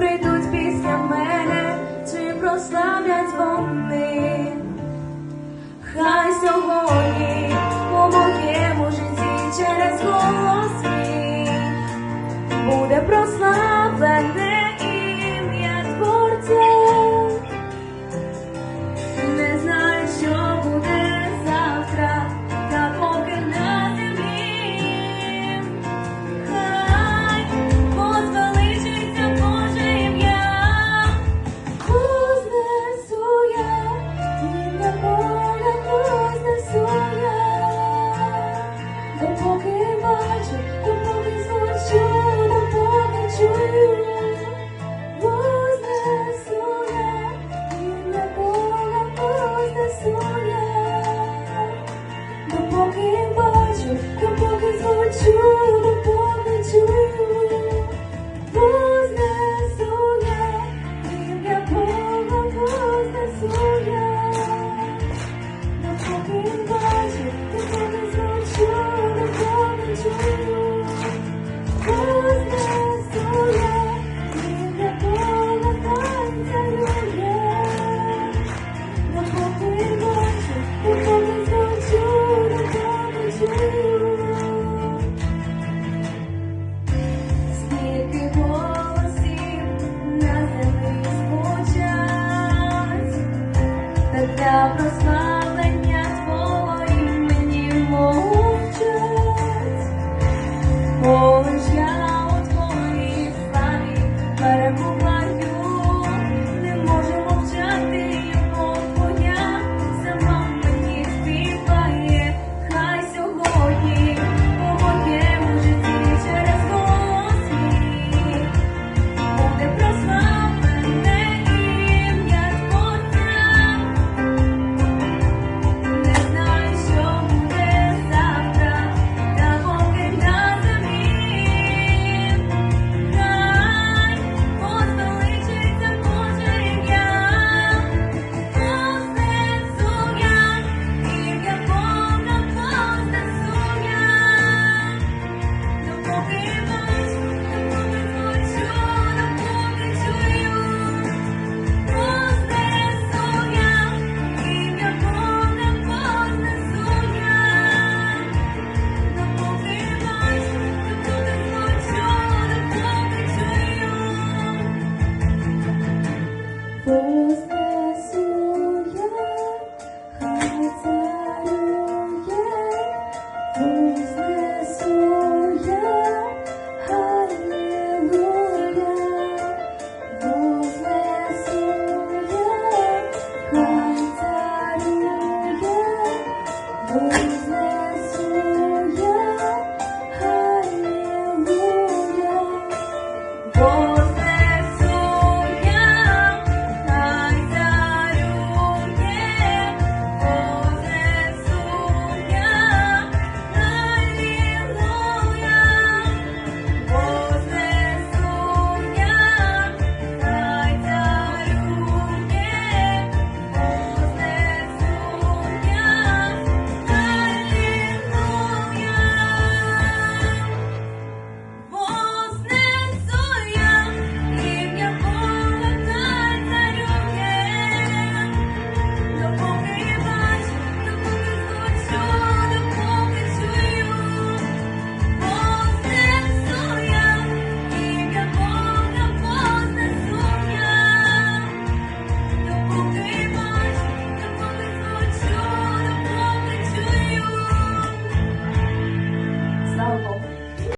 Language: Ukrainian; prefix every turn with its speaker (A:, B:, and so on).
A: прийдуть після мене, чи прославлять вони, хай сьогодні. прославлення твої мені мовчать, Полиш я у твоїй славі.